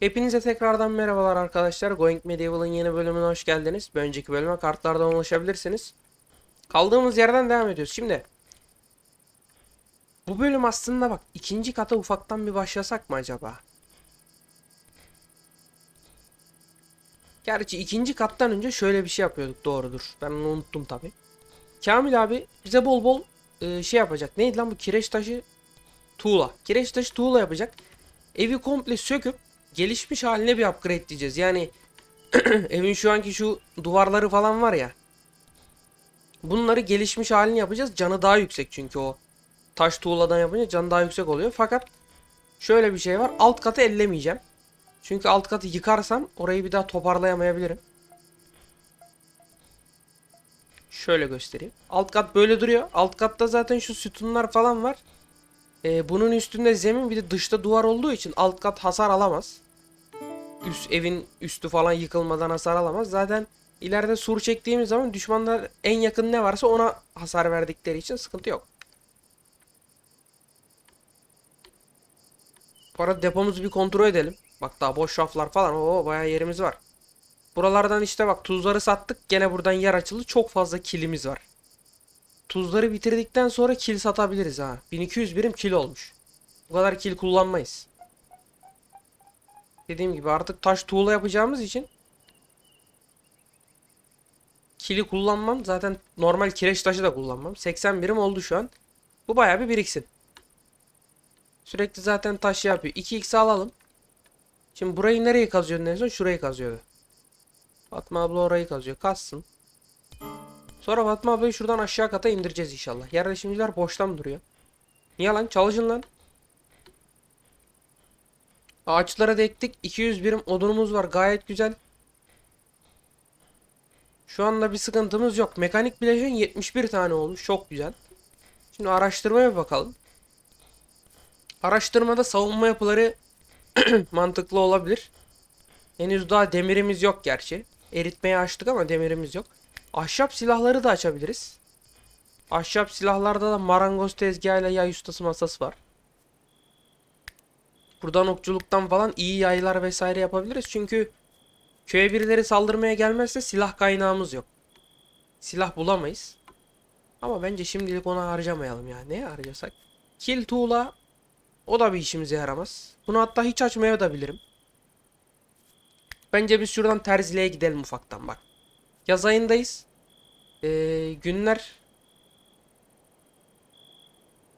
Hepinize tekrardan merhabalar arkadaşlar. Going Medieval'ın yeni bölümüne hoş geldiniz. Bir önceki bölüme kartlardan ulaşabilirsiniz. Kaldığımız yerden devam ediyoruz. Şimdi bu bölüm aslında bak ikinci kata ufaktan bir başlasak mı acaba? Gerçi ikinci kattan önce şöyle bir şey yapıyorduk doğrudur. Ben onu unuttum tabi. Kamil abi bize bol bol e, şey yapacak. Neydi lan bu kireç taşı? Tuğla. Kireç taşı tuğla yapacak. Evi komple söküp gelişmiş haline bir upgrade diyeceğiz. Yani evin şu anki şu duvarları falan var ya. Bunları gelişmiş halini yapacağız. Canı daha yüksek çünkü o. Taş tuğladan yapınca canı daha yüksek oluyor. Fakat şöyle bir şey var. Alt katı ellemeyeceğim. Çünkü alt katı yıkarsam orayı bir daha toparlayamayabilirim. Şöyle göstereyim. Alt kat böyle duruyor. Alt katta zaten şu sütunlar falan var. Ee, bunun üstünde zemin bir de dışta duvar olduğu için alt kat hasar alamaz. Üst evin üstü falan yıkılmadan hasar alamaz. Zaten ileride sur çektiğimiz zaman düşmanlar en yakın ne varsa ona hasar verdikleri için sıkıntı yok. Arada depomuzu bir kontrol edelim. Bak daha boş raflar falan. Oo bayağı yerimiz var. Buralardan işte bak tuzları sattık. Gene buradan yer açıldı. Çok fazla kilimiz var. Tuzları bitirdikten sonra kil satabiliriz ha. 1200 birim kil olmuş. Bu kadar kil kullanmayız. Dediğim gibi artık taş tuğla yapacağımız için kili kullanmam. Zaten normal kireç taşı da kullanmam. 80 birim oldu şu an. Bu bayağı bir biriksin. Sürekli zaten taş yapıyor. 2x alalım. Şimdi burayı nereye kazıyordun en son? Şurayı kazıyordu. Fatma abla orayı kazıyor. Kazsın. Sonra Fatma ablayı şuradan aşağı kata indireceğiz inşallah. Yerleşimciler boşta mı duruyor? Niye lan? Çalışın lan. Ağaçlara dektik. 200 birim odunumuz var. Gayet güzel. Şu anda bir sıkıntımız yok. Mekanik bileşen 71 tane olmuş. Çok güzel. Şimdi araştırmaya bakalım. Araştırmada savunma yapıları mantıklı olabilir. Henüz daha demirimiz yok gerçi. Eritmeye açtık ama demirimiz yok. Ahşap silahları da açabiliriz. Ahşap silahlarda da marangoz tezgahıyla yay ustası masası var. Buradan okçuluktan falan iyi yaylar vesaire yapabiliriz. Çünkü köye birileri saldırmaya gelmezse silah kaynağımız yok. Silah bulamayız. Ama bence şimdilik ona harcamayalım ya. Neye harcasak? Kil tuğla o da bir işimize yaramaz. Bunu hatta hiç açmaya da bilirim. Bence biz şuradan terziliğe gidelim ufaktan bak. Yaz ayındayız. Ee, günler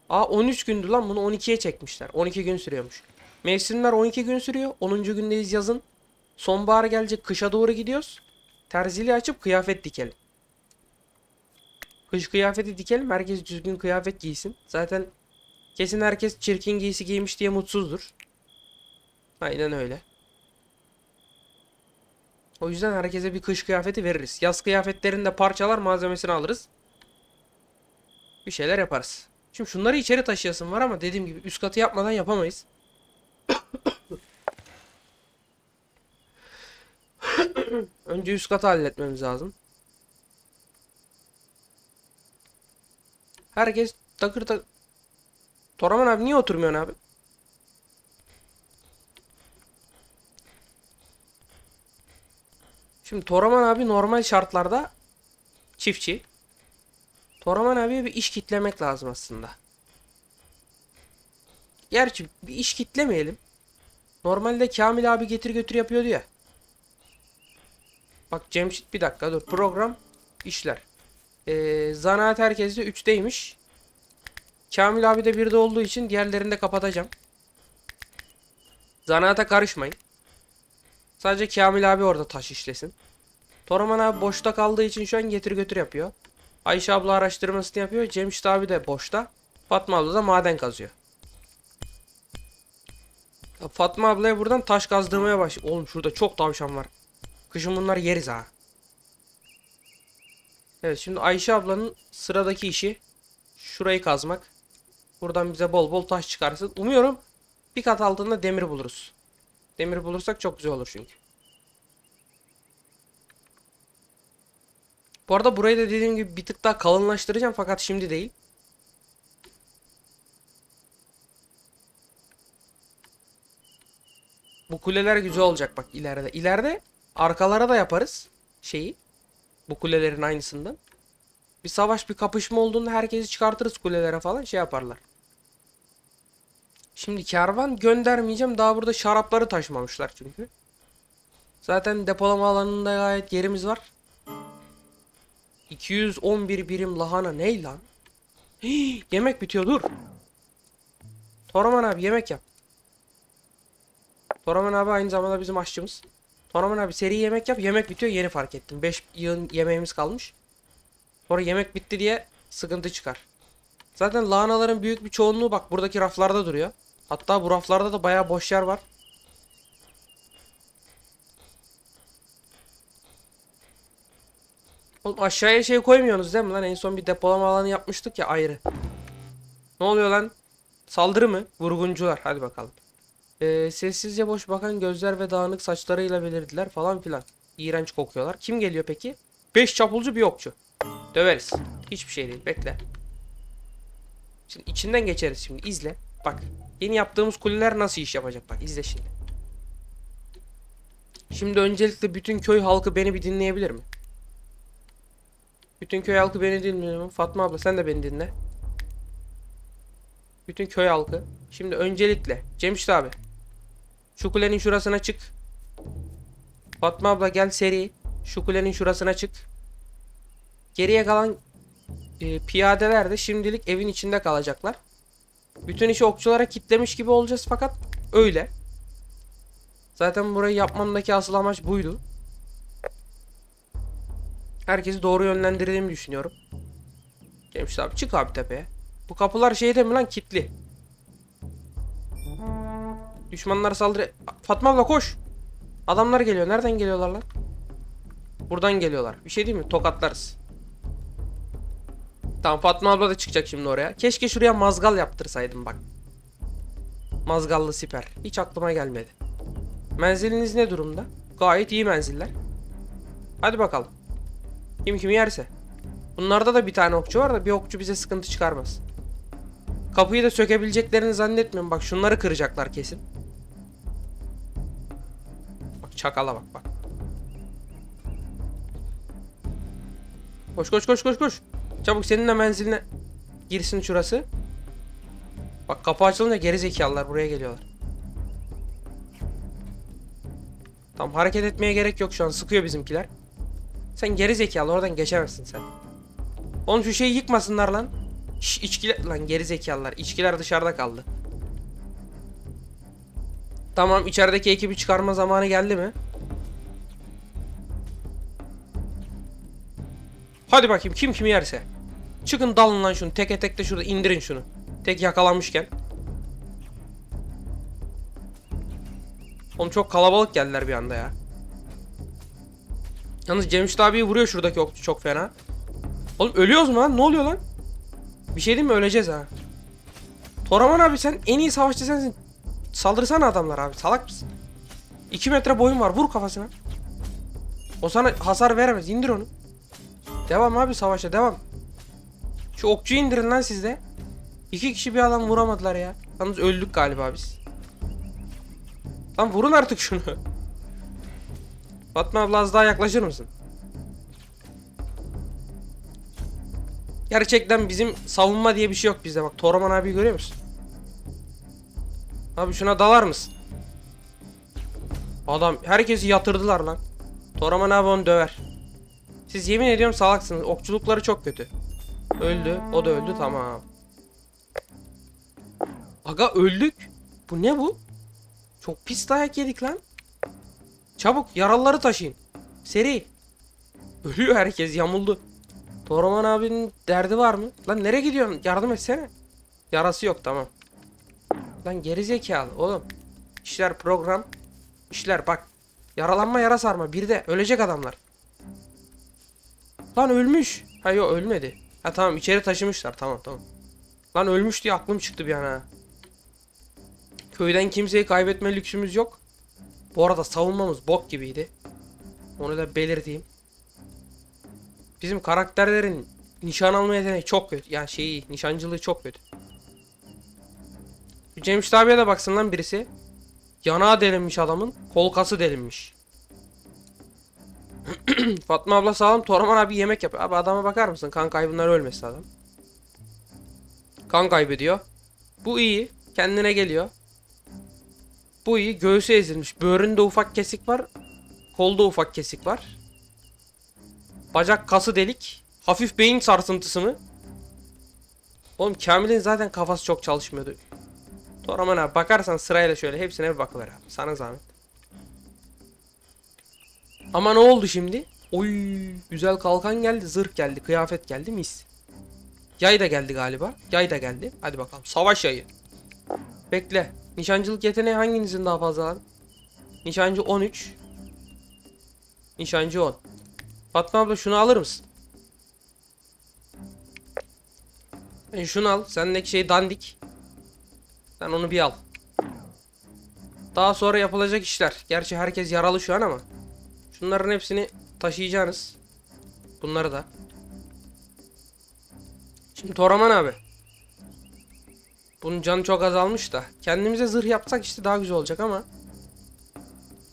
Aa 13 gündü lan bunu 12'ye çekmişler. 12 gün sürüyormuş. Mevsimler 12 gün sürüyor. 10. gündeyiz yazın. Sonbahar gelecek kışa doğru gidiyoruz. Terziliği açıp kıyafet dikelim. Kış kıyafeti dikelim. Herkes düzgün kıyafet giysin. Zaten kesin herkes çirkin giysi giymiş diye mutsuzdur. Aynen öyle. O yüzden herkese bir kış kıyafeti veririz. Yaz kıyafetlerini de parçalar malzemesini alırız. Bir şeyler yaparız. Şimdi şunları içeri taşıyasın var ama dediğim gibi üst katı yapmadan yapamayız. Önce üst katı halletmemiz lazım. Herkes takır tak... Toraman abi niye oturmuyorsun abi? Şimdi Toraman abi normal şartlarda çiftçi. Toraman abiye bir iş kitlemek lazım aslında. Gerçi bir iş kitlemeyelim. Normalde Kamil abi getir götür yapıyordu ya. Bak Cemşit bir dakika dur. Program işler. Ee, zanaat herkeste 3'teymiş. Kamil abi de 1'de olduğu için diğerlerini de kapatacağım. Zanaata karışmayın. Sadece Kamil abi orada taş işlesin. Toraman abi boşta kaldığı için şu an getir götür yapıyor. Ayşe abla araştırmasını yapıyor. Cemşit abi de boşta. Fatma abla da maden kazıyor. Fatma ablaya buradan taş kazdırmaya baş. Oğlum şurada çok tavşan var. Kışın bunları yeriz ha. Evet şimdi Ayşe ablanın sıradaki işi şurayı kazmak. Buradan bize bol bol taş çıkarsın. Umuyorum bir kat altında demir buluruz. Demir bulursak çok güzel olur çünkü. Bu arada burayı da dediğim gibi bir tık daha kalınlaştıracağım fakat şimdi değil. Bu kuleler güzel olacak bak ileride. İleride arkalara da yaparız şeyi. Bu kulelerin aynısından. Bir savaş bir kapışma olduğunda herkesi çıkartırız kulelere falan şey yaparlar. Şimdi kervan göndermeyeceğim. Daha burada şarapları taşımamışlar çünkü. Zaten depolama alanında gayet yerimiz var. 211 birim lahana ne lan? Hii, yemek bitiyor dur. Toraman abi yemek yap. Toraman abi aynı zamanda bizim aşçımız. Toraman abi seri yemek yap. Yemek bitiyor yeni fark ettim. 5 yığın yemeğimiz kalmış. Sonra yemek bitti diye sıkıntı çıkar. Zaten lahanaların büyük bir çoğunluğu bak buradaki raflarda duruyor. Hatta bu raflarda da bayağı boş yer var. Oğlum aşağıya şey koymuyorsunuz değil mi lan? En son bir depolama alanı yapmıştık ya ayrı. Ne oluyor lan? Saldırı mı? Vurguncular. Hadi bakalım. Ee, sessizce boş bakan gözler ve dağınık saçlarıyla belirdiler falan filan. İğrenç kokuyorlar. Kim geliyor peki? 5 çapulcu bir okçu. Döveriz. Hiçbir şey değil. Bekle. Şimdi içinden geçeriz şimdi. İzle. Bak. Yeni yaptığımız kuleler nasıl iş yapacak? Bak izle şimdi. Şimdi öncelikle bütün köy halkı beni bir dinleyebilir mi? Bütün köy halkı beni dinliyor mu? Fatma abla sen de beni dinle. Bütün köy halkı. Şimdi öncelikle Cemşit abi. Şu kulenin şurasına çık. Fatma abla gel seri. Şu kulenin şurasına çık. Geriye kalan e, piyadeler de şimdilik evin içinde kalacaklar. Bütün işi okçulara kitlemiş gibi olacağız fakat öyle. Zaten burayı yapmamdaki asıl amaç buydu. Herkesi doğru yönlendirdiğimi düşünüyorum. Cemşit abi çık abi tepeye. Bu kapılar şeyde mi lan kilitli. Düşmanlar saldırı... Fatma abla koş. Adamlar geliyor. Nereden geliyorlar lan? Buradan geliyorlar. Bir şey değil mi? Tokatlarız. Tamam Fatma abla da çıkacak şimdi oraya. Keşke şuraya mazgal yaptırsaydım bak. Mazgallı siper. Hiç aklıma gelmedi. Menziliniz ne durumda? Gayet iyi menziller. Hadi bakalım. Kim kimi yerse. Bunlarda da bir tane okçu var da bir okçu bize sıkıntı çıkarmaz. Kapıyı da sökebileceklerini zannetmiyorum. Bak şunları kıracaklar kesin. Bak çakala bak bak. Koş koş koş koş koş. Çabuk senin de menziline girsin şurası. Bak kapı açılınca geri zekalılar buraya geliyorlar. Tamam hareket etmeye gerek yok şu an sıkıyor bizimkiler. Sen geri zekalı oradan geçemezsin sen. Oğlum şu şeyi yıkmasınlar lan. Şş, içkiler lan geri zekalılar. İçkiler dışarıda kaldı. Tamam içerideki ekibi çıkarma zamanı geldi mi? Hadi bakayım kim kimi yerse. Çıkın dalın lan şunu. Teke tek de şurada indirin şunu. Tek yakalanmışken. Oğlum çok kalabalık geldiler bir anda ya. Yalnız Cemşit abiyi vuruyor şuradaki okçu çok fena. Oğlum ölüyoruz mu lan? Ne oluyor lan? Bir şey değil mi? Öleceğiz ha. Toraman abi sen en iyi savaşçı sensin. Saldırsana adamlar abi. Salak mısın? 2 metre boyun var. Vur kafasına. O sana hasar veremez. İndir onu. Devam abi savaşa devam. Şu okçuyu indirin lan sizde. İki kişi bir adam vuramadılar ya. Yalnız öldük galiba biz. Lan vurun artık şunu. Fatma abla az daha yaklaşır mısın? Gerçekten bizim savunma diye bir şey yok bizde bak. Toraman abi görüyor musun? Abi şuna dalar mısın? Adam herkesi yatırdılar lan. Toraman abi onu döver. Siz yemin ediyorum salaksınız. Okçulukları çok kötü. Öldü. O da öldü tamam. Aga öldük. Bu ne bu? Çok pis dayak yedik lan. Çabuk yaralıları taşıyın. Seri. Ölüyor herkes yamuldu. Toraman abinin derdi var mı? Lan nereye gidiyorsun? Yardım etsene. Yarası yok tamam. Lan geri zekalı oğlum. İşler program. İşler bak. Yaralanma yara sarma. Bir de ölecek adamlar. Lan ölmüş. Ha yok ölmedi. Ha tamam içeri taşımışlar tamam tamam. Lan ölmüş diye aklım çıktı bir an ha. Köyden kimseyi kaybetme lüksümüz yok. Bu arada savunmamız bok gibiydi. Onu da belirteyim. Bizim karakterlerin nişan alma yeteneği çok kötü. Yani şeyi nişancılığı çok kötü. Cemşit abiye de baksın lan birisi. Yanağı delinmiş adamın. Kolkası delinmiş. Fatma abla sağlam. Toraman abi yemek yapıyor. Abi adama bakar mısın? Kan kaybından ölmesin adam. Kan kaybediyor. Bu iyi. Kendine geliyor. Bu iyi. Göğsü ezilmiş. Böğründe ufak kesik var. Kolda ufak kesik var. Bacak kası delik. Hafif beyin sarsıntısı mı? Oğlum Kamil'in zaten kafası çok çalışmıyordu. Toraman abi bakarsan sırayla şöyle hepsine bir bakıver abi. Sana zahmet. Ama ne oldu şimdi? Oy güzel kalkan geldi, zırh geldi, kıyafet geldi mis. Yay da geldi galiba. Yay da geldi. Hadi bakalım. Savaş yayı. Bekle. Nişancılık yeteneği hanginizin daha fazla lan? Nişancı 13. Nişancı 10. Fatma abla şunu alır mısın? E şunu al. Sendeki şey dandik. Sen onu bir al. Daha sonra yapılacak işler. Gerçi herkes yaralı şu an ama. Şunların hepsini taşıyacaksınız. Bunları da. Şimdi Toraman abi. Bunun canı çok azalmış da. Kendimize zırh yapsak işte daha güzel olacak ama.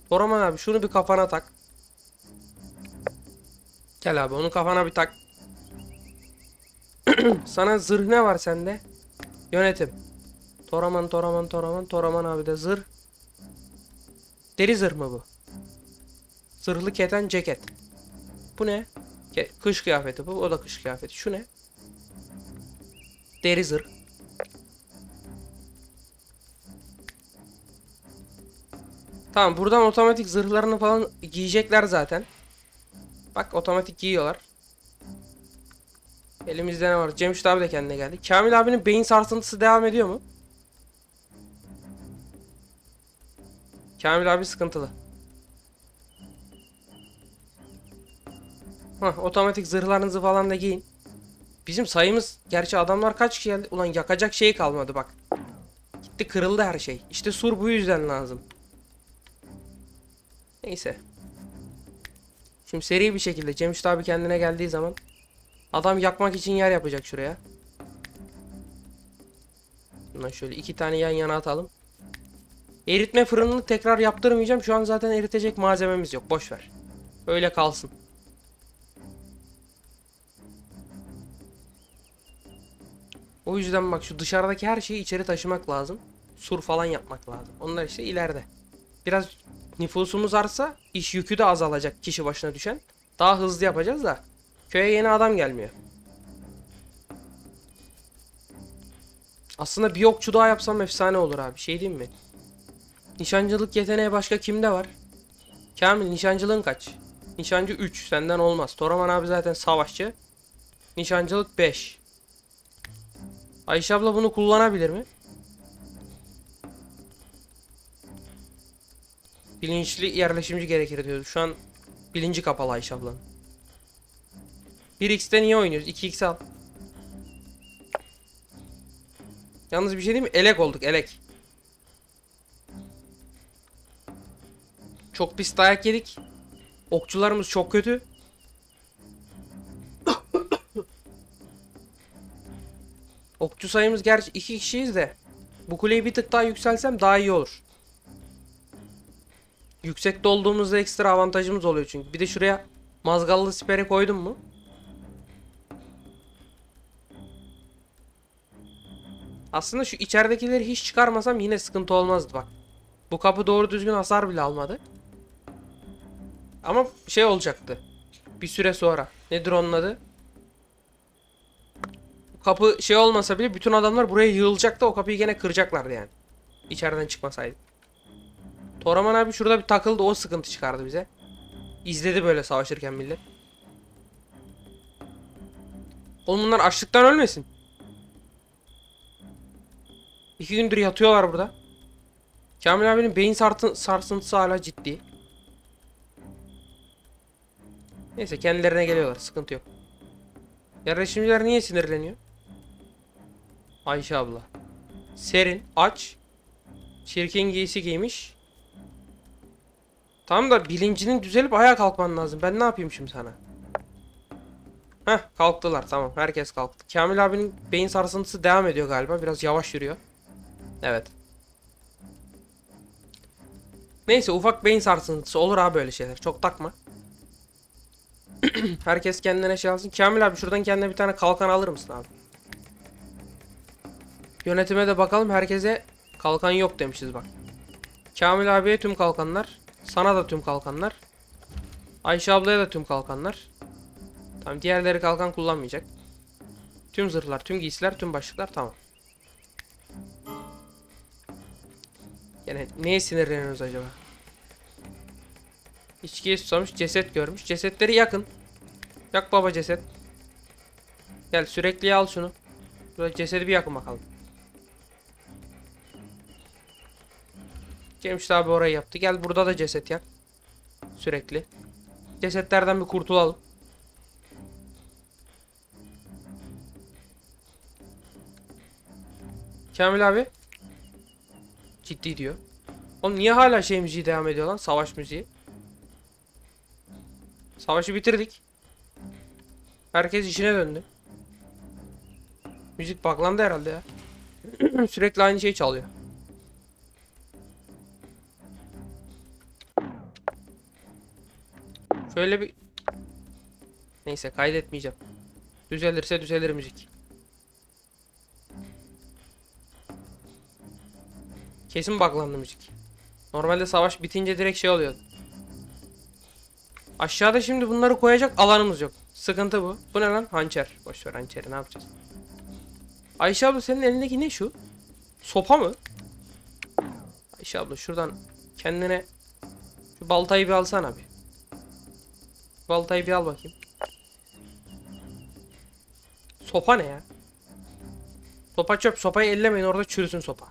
Toraman abi şunu bir kafana tak. Gel abi onu kafana bir tak. Sana zırh ne var sende? Yönetim. Toraman, Toraman, Toraman, Toraman abi de zırh. Deri zırh mı bu? Zırhlı keten ceket. Bu ne? Kış kıyafeti bu. O da kış kıyafeti. Şu ne? Deri zırh. Tamam buradan otomatik zırhlarını falan giyecekler zaten. Bak otomatik giyiyorlar. Elimizde ne var? Cemşit abi de kendine geldi. Kamil abinin beyin sarsıntısı devam ediyor mu? Kamil abi sıkıntılı. Hah, otomatik zırhlarınızı falan da giyin. Bizim sayımız gerçi adamlar kaç kişi geldi? Ulan yakacak şey kalmadı bak. Gitti kırıldı her şey. İşte sur bu yüzden lazım. Neyse. Şimdi seri bir şekilde Cemşit abi kendine geldiği zaman adam yakmak için yer yapacak şuraya. Bundan şöyle iki tane yan yana atalım. Eritme fırınını tekrar yaptırmayacağım. Şu an zaten eritecek malzememiz yok. Boş ver. Öyle kalsın. O yüzden bak şu dışarıdaki her şeyi içeri taşımak lazım. Sur falan yapmak lazım. Onlar işte ileride. Biraz nüfusumuz artsa iş yükü de azalacak kişi başına düşen. Daha hızlı yapacağız da köye yeni adam gelmiyor. Aslında bir okçu daha yapsam efsane olur abi. Şey diyeyim mi? Nişancılık yeteneği başka kimde var? Kamil nişancılığın kaç? Nişancı 3. Senden olmaz. Toraman abi zaten savaşçı. Nişancılık 5. Ayşe abla bunu kullanabilir mi? Bilinçli yerleşimci gerekir diyordu. Şu an bilinci kapalı Ayşe ablanın. 1x'te niye oynuyoruz? 2x al. Yalnız bir şey diyeyim mi? Elek olduk elek. Çok pis dayak yedik. Okçularımız çok kötü. Okçu sayımız gerçi iki kişiyiz de. Bu kuleyi bir tık daha yükselsem daha iyi olur. Yüksekte olduğumuzda ekstra avantajımız oluyor çünkü. Bir de şuraya mazgallı sipere koydum mu? Aslında şu içeridekileri hiç çıkarmasam yine sıkıntı olmazdı bak. Bu kapı doğru düzgün hasar bile almadı. Ama şey olacaktı. Bir süre sonra. Nedir onun adı? Kapı şey olmasa bile bütün adamlar buraya yığılacaktı. O kapıyı gene kıracaklardı yani. İçeriden çıkmasaydı. Toraman abi şurada bir takıldı. O sıkıntı çıkardı bize. İzledi böyle savaşırken millet. Oğlum bunlar açlıktan ölmesin. İki gündür yatıyorlar burada. Kamil abinin beyin sartı, sarsıntısı hala ciddi. Neyse kendilerine geliyorlar. Sıkıntı yok. Yerleşimciler niye sinirleniyor? Ayşe abla. Serin, aç. Çirkin giysi giymiş. Tamam da bilincinin düzelip ayağa kalkman lazım. Ben ne yapayım şimdi sana? Heh kalktılar tamam. Herkes kalktı. Kamil abinin beyin sarsıntısı devam ediyor galiba. Biraz yavaş yürüyor. Evet. Neyse ufak beyin sarsıntısı olur abi böyle şeyler. Çok takma. Herkes kendine şey alsın. Kamil abi şuradan kendine bir tane kalkan alır mısın abi? Yönetime de bakalım. Herkese kalkan yok demişiz bak. Kamil abiye tüm kalkanlar. Sana da tüm kalkanlar. Ayşe ablaya da tüm kalkanlar. Tamam diğerleri kalkan kullanmayacak. Tüm zırhlar, tüm giysiler, tüm başlıklar tamam. Yani neye sinirleniyoruz acaba? İçkiye susamış ceset görmüş. Cesetleri yakın. Yak baba ceset. Gel sürekli al şunu. Böyle cesedi bir yakın bakalım. Cemşit abi orayı yaptı. Gel burada da ceset yak. Sürekli. Cesetlerden bir kurtulalım. Kamil abi. Ciddi diyor. Oğlum niye hala şey müziği devam ediyor lan? Savaş müziği. Savaşı bitirdik. Herkes işine döndü. Müzik baklandı herhalde ya. Sürekli aynı şeyi çalıyor. Şöyle bir... Neyse kaydetmeyeceğim. Düzelirse düzelir müzik. Kesin baklandı müzik. Normalde savaş bitince direkt şey oluyor. Aşağıda şimdi bunları koyacak alanımız yok. Sıkıntı bu. Bu ne lan? Hançer. Boş ver hançeri ne yapacağız? Ayşe abla senin elindeki ne şu? Sopa mı? Ayşe abla şuradan kendine şu baltayı bir alsana bir. Baltayı bir al bakayım. Sopa ne ya? Sopa çöp. Sopayı ellemeyin orada çürüsün sopa.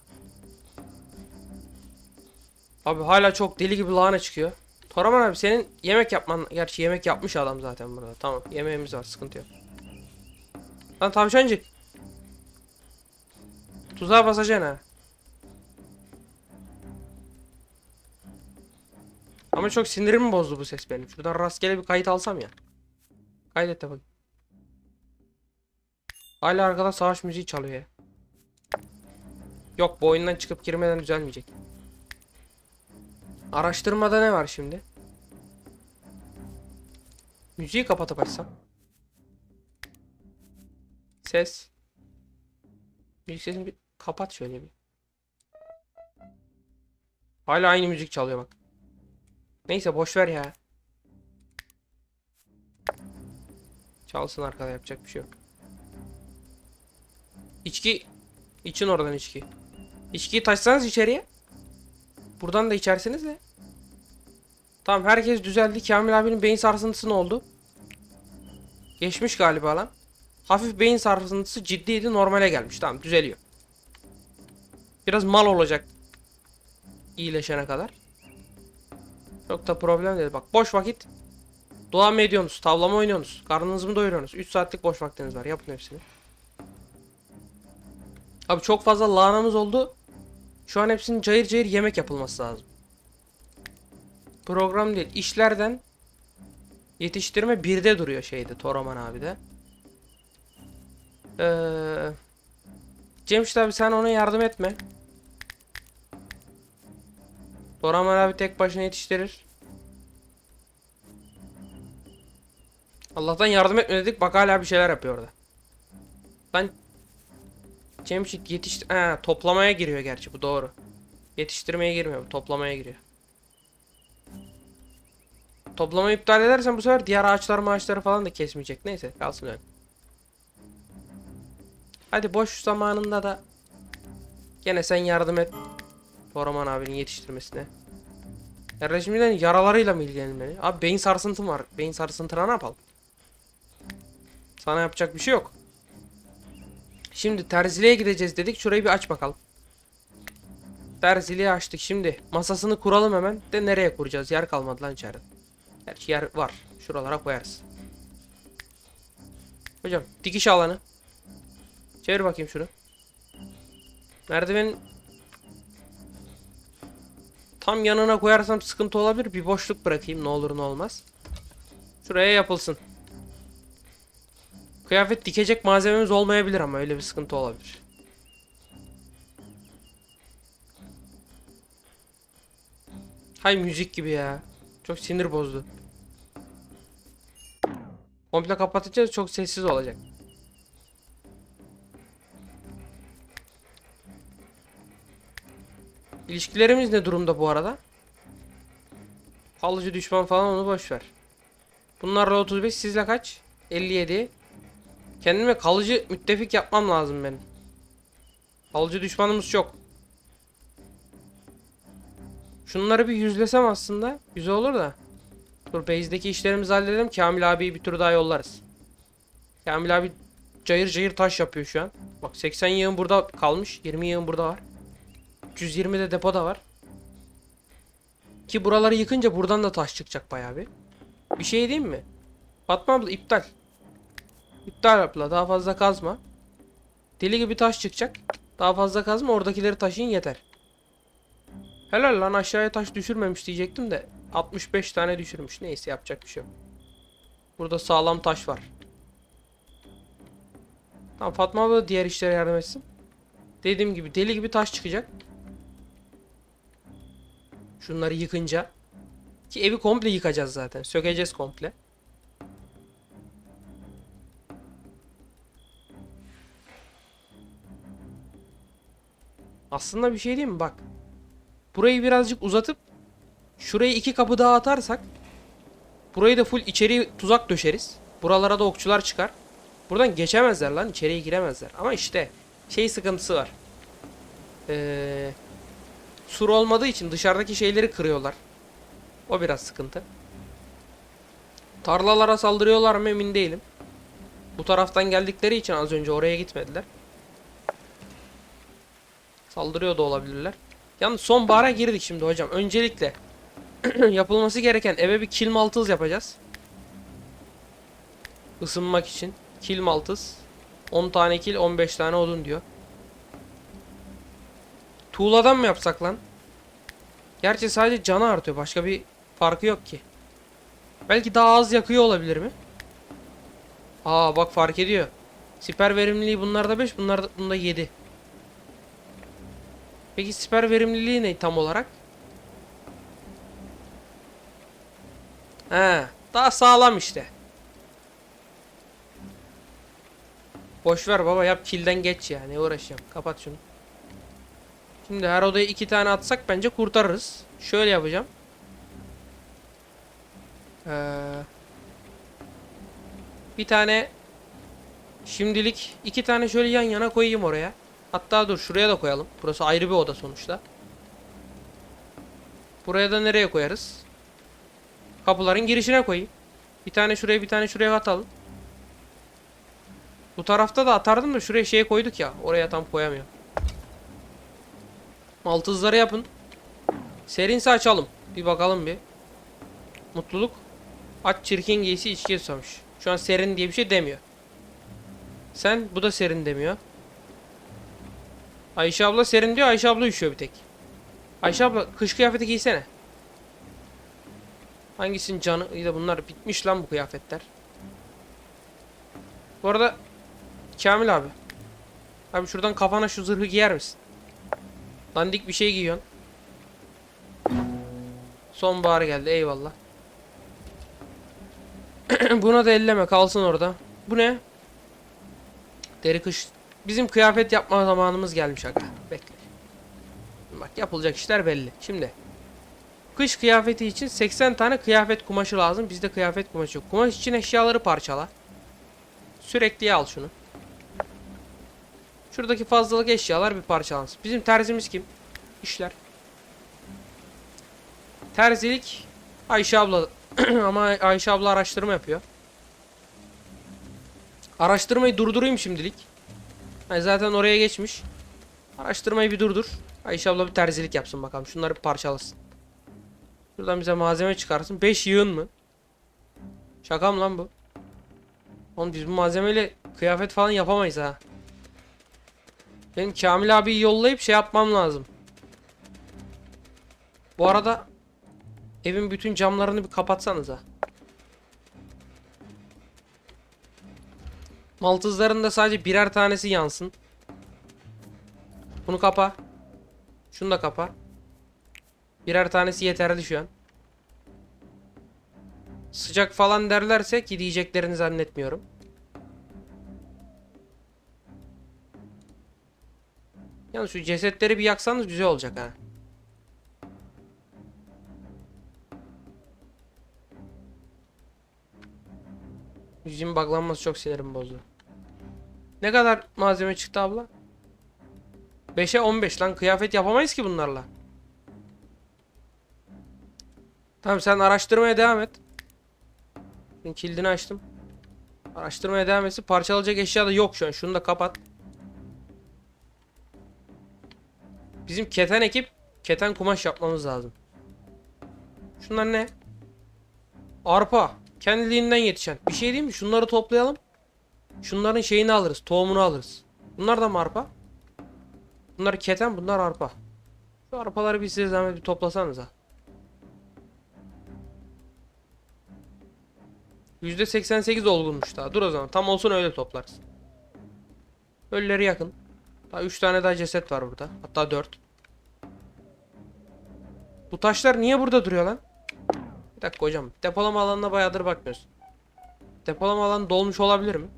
Abi hala çok deli gibi lahana çıkıyor. Toraman abi senin yemek yapman... Gerçi yemek yapmış adam zaten burada. Tamam yemeğimiz var sıkıntı yok. Lan tavşancık. Tuzağa basacaksın ha. Ama çok sinirimi bozdu bu ses benim. Şuradan rastgele bir kayıt alsam ya. Kaydet de bak. Hala arkada savaş müziği çalıyor ya. Yok bu oyundan çıkıp girmeden düzelmeyecek. Araştırmada ne var şimdi? Müziği kapatıp açsam. Ses. Müzik sesini bir kapat şöyle bir. Hala aynı müzik çalıyor bak. Neyse boş ver ya. Çalsın arkada yapacak bir şey yok. İçki için oradan içki. İçkiyi taşsanız içeriye. Buradan da içersiniz de. Tamam herkes düzeldi. Kamil abinin beyin sarsıntısı ne oldu? Geçmiş galiba lan. Hafif beyin sarsıntısı ciddiydi normale gelmiş. Tamam düzeliyor. Biraz mal olacak. iyileşene kadar. Çok da problem değil. Bak boş vakit. Dua mı ediyorsunuz? Tavlama oynuyorsunuz? Karnınızı mı doyuruyorsunuz? 3 saatlik boş vaktiniz var. Yapın hepsini. Abi çok fazla lahanamız oldu. Şu an hepsinin cayır cayır yemek yapılması lazım. Program değil. işlerden yetiştirme birde duruyor şeyde Toraman abi de. Ee, Cemşit abi sen ona yardım etme. Toraman abi tek başına yetiştirir. Allah'tan yardım etme dedik. Bak hala bir şeyler yapıyor orada. Ben Cemşit yetiş... Ha, toplamaya giriyor gerçi bu doğru. Yetiştirmeye girmiyor bu toplamaya giriyor. Toplamayı iptal edersen bu sefer diğer ağaçlar maaşları falan da kesmeyecek. Neyse kalsın öyle. Hadi boş zamanında da gene sen yardım et. Toraman abinin yetiştirmesine. Ya rejimden yaralarıyla mı ilgilenmeli? Abi beyin sarsıntım var. Beyin sarsıntına ne yapalım? Sana yapacak bir şey yok. Şimdi terziliğe gideceğiz dedik. Şurayı bir aç bakalım. Terziliği açtık. Şimdi masasını kuralım hemen. De nereye kuracağız? Yer kalmadı lan içeride. Gerçi yer var. Şuralara koyarız. Hocam dikiş alanı. Çevir bakayım şunu. Merdivenin tam yanına koyarsam sıkıntı olabilir. Bir boşluk bırakayım ne olur ne olmaz. Şuraya yapılsın. Kıyafet dikecek malzememiz olmayabilir ama öyle bir sıkıntı olabilir. Hay müzik gibi ya. Çok sinir bozdu. Komple kapatacağız çok sessiz olacak. İlişkilerimiz ne durumda bu arada? Kalıcı düşman falan onu boş ver. Bunlarla 35 sizle kaç? 57. Kendime kalıcı müttefik yapmam lazım benim. Kalıcı düşmanımız çok. Şunları bir yüzlesem aslında güzel olur da. Dur base'deki işlerimizi halledelim. Kamil abiyi bir tur daha yollarız. Kamil abi cayır cayır taş yapıyor şu an. Bak 80 yığın burada kalmış. 20 yığın burada var. 320 de depoda var. Ki buraları yıkınca buradan da taş çıkacak bayağı bir. Bir şey diyeyim mi? Fatma abla iptal. İptal abla daha fazla kazma. Deli gibi taş çıkacak. Daha fazla kazma oradakileri taşıyın yeter. Helal lan aşağıya taş düşürmemiş diyecektim de 65 tane düşürmüş. Neyse yapacak bir şey yok. Burada sağlam taş var. Tamam Fatma abla diğer işlere yardım etsin. Dediğim gibi deli gibi taş çıkacak. Şunları yıkınca. Ki evi komple yıkacağız zaten. Sökeceğiz komple. Aslında bir şey diyeyim mi? Bak. Burayı birazcık uzatıp şurayı iki kapı daha atarsak burayı da full içeri tuzak döşeriz. Buralara da okçular çıkar. Buradan geçemezler lan. içeriye giremezler. Ama işte şey sıkıntısı var. Ee, sur olmadığı için dışarıdaki şeyleri kırıyorlar. O biraz sıkıntı. Tarlalara saldırıyorlar mı emin değilim. Bu taraftan geldikleri için az önce oraya gitmediler. Saldırıyor da olabilirler. Yalnız sonbahara girdik şimdi hocam. Öncelikle yapılması gereken eve bir kill maltız yapacağız. Isınmak için. Kill maltız. 10 tane kill 15 tane odun diyor. Tuğladan mı yapsak lan? Gerçi sadece canı artıyor. Başka bir farkı yok ki. Belki daha az yakıyor olabilir mi? Aa bak fark ediyor. Siper verimliliği bunlarda 5, bunlarda bunda 7. Peki siper verimliliği ne tam olarak? He, daha sağlam işte. Boş ver baba yap kilden geç ya. Ne uğraşacağım? Kapat şunu. Şimdi her odaya iki tane atsak bence kurtarırız. Şöyle yapacağım. Ee, bir tane şimdilik iki tane şöyle yan yana koyayım oraya. Hatta dur şuraya da koyalım. Burası ayrı bir oda sonuçta. Buraya da nereye koyarız? Kapıların girişine koyayım. Bir tane şuraya bir tane şuraya atalım. Bu tarafta da atardım da şuraya şey koyduk ya. Oraya tam koyamıyorum. Maltızları yapın. Serinse açalım. Bir bakalım bir. Mutluluk. Aç çirkin giysi içkiye susamış. Şu an serin diye bir şey demiyor. Sen bu da serin demiyor. Ayşe abla serin diyor. Ayşe abla üşüyor bir tek. Ayşe abla kış kıyafeti giysene. Hangisinin canı? De bunlar bitmiş lan bu kıyafetler. Bu arada Kamil abi. Abi şuradan kafana şu zırhı giyer misin? Dandik bir şey giyiyorsun. Sonbahar geldi eyvallah. Buna da elleme kalsın orada. Bu ne? Deri kış. Bizim kıyafet yapma zamanımız gelmiş aga. Bekle. Bak yapılacak işler belli. Şimdi. Kış kıyafeti için 80 tane kıyafet kumaşı lazım. Bizde kıyafet kumaşı yok. Kumaş için eşyaları parçala. Sürekli al şunu. Şuradaki fazlalık eşyalar bir parçalansın. Bizim terzimiz kim? İşler. Terzilik Ayşe abla ama Ayşe abla araştırma yapıyor. Araştırmayı durdurayım şimdilik. Yani zaten oraya geçmiş. Araştırmayı bir durdur. Ayşe abla bir terzilik yapsın bakalım. Şunları bir parçalasın. Şuradan bize malzeme çıkarsın. 5 yığın mı? Şaka mı lan bu? Oğlum biz bu malzemeyle kıyafet falan yapamayız ha. Benim Kamil abiyi yollayıp şey yapmam lazım. Bu arada evin bütün camlarını bir kapatsanıza. Maltızların da sadece birer tanesi yansın. Bunu kapa. Şunu da kapa. Birer tanesi yeterli şu an. Sıcak falan derlerse ki diyeceklerini zannetmiyorum. Yalnız şu cesetleri bir yaksanız güzel olacak ha. Yüzümün buglanması çok sinirimi bozdu. Ne kadar malzeme çıktı abla? 5'e 15 lan kıyafet yapamayız ki bunlarla. Tamam sen araştırmaya devam et. Ben kilidini açtım. Araştırmaya devam etsin. Parçalanacak eşya da yok şu an. Şunu da kapat. Bizim keten ekip keten kumaş yapmamız lazım. Şunlar ne? Arpa. Kendiliğinden yetişen. Bir şey diyeyim mi? Şunları toplayalım. Şunların şeyini alırız. Tohumunu alırız. Bunlar da mı arpa? Bunlar keten, bunlar arpa. Şu arpaları bir size zahmet bir toplasanıza. %88 olgunmuş daha. Dur o zaman. Tam olsun öyle toplarız. Ölüleri yakın. Daha 3 tane daha ceset var burada. Hatta 4. Bu taşlar niye burada duruyor lan? Bir dakika hocam. Depolama alanına bayağıdır bakmıyoruz. Depolama alanı dolmuş olabilir mi?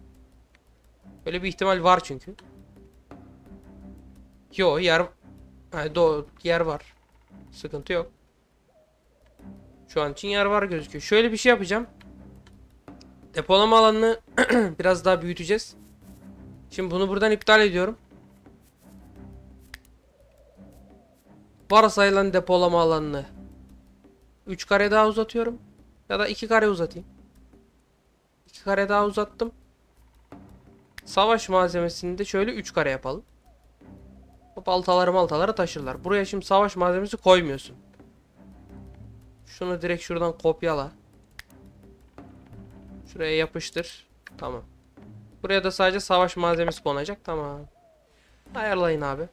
Böyle bir ihtimal var çünkü. Yo yer ha, do yer var. Sıkıntı yok. Şu an için yer var gözüküyor. Şöyle bir şey yapacağım. Depolama alanını biraz daha büyüteceğiz. Şimdi bunu buradan iptal ediyorum. Varsayılan depolama alanını 3 kare daha uzatıyorum. Ya da 2 kare uzatayım. 2 kare daha uzattım. Savaş malzemesini de şöyle 3 kare yapalım. Bu baltaları maltaları taşırlar. Buraya şimdi savaş malzemesi koymuyorsun. Şunu direkt şuradan kopyala. Şuraya yapıştır. Tamam. Buraya da sadece savaş malzemesi konacak. Tamam. Ayarlayın abi.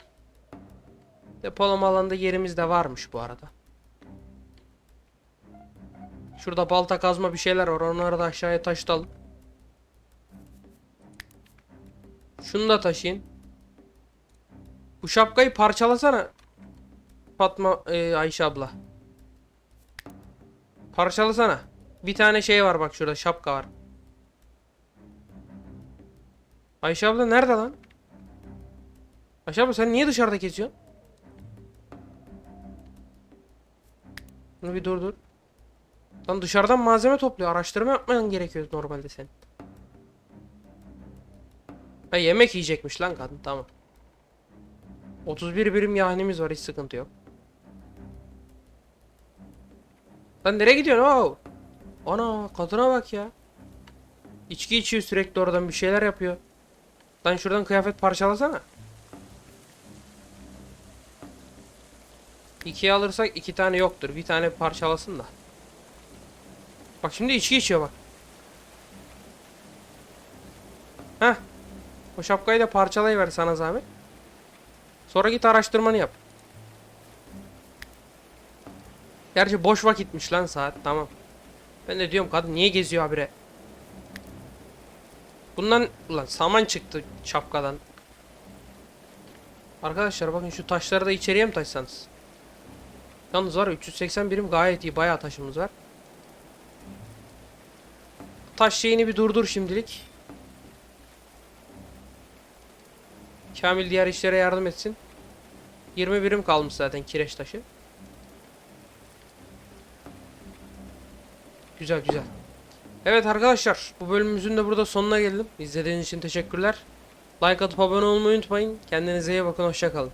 Depolama alanında yerimiz de varmış bu arada. Şurada balta kazma bir şeyler var. Onları da aşağıya taşıtalım. Şunu da taşıyın. Bu şapkayı parçalasana. Fatma e, Ayşe abla. Parçalasana. Bir tane şey var bak şurada şapka var. Ayşe abla nerede lan? Ayşe abla sen niye dışarıda geziyorsun? Bunu bir dur dur. Lan dışarıdan malzeme topluyor. Araştırma yapman gerekiyor normalde senin. Ha yemek yiyecekmiş lan kadın tamam. 31 birim yahnimiz var hiç sıkıntı yok. Lan nereye gidiyorsun o? Ana kadına bak ya. İçki içiyor sürekli oradan bir şeyler yapıyor. Lan şuradan kıyafet parçalasana. İkiye alırsak iki tane yoktur. Bir tane parçalasın da. Bak şimdi içki içiyor bak. Heh. O şapkayı da parçalayıver sana zahmet. Sonra git araştırmanı yap. Gerçi boş vakitmiş lan saat. Tamam. Ben de diyorum kadın niye geziyor habire. Bundan ulan saman çıktı şapkadan. Arkadaşlar bakın şu taşları da içeriye mi taşsanız? Yalnız var ya 380 birim gayet iyi. Bayağı taşımız var. Taş şeyini bir durdur şimdilik. Kamil diğer işlere yardım etsin. 20 birim kalmış zaten kireç taşı. Güzel güzel. Evet arkadaşlar bu bölümümüzün de burada sonuna geldim. İzlediğiniz için teşekkürler. Like atıp abone olmayı unutmayın. Kendinize iyi bakın hoşçakalın.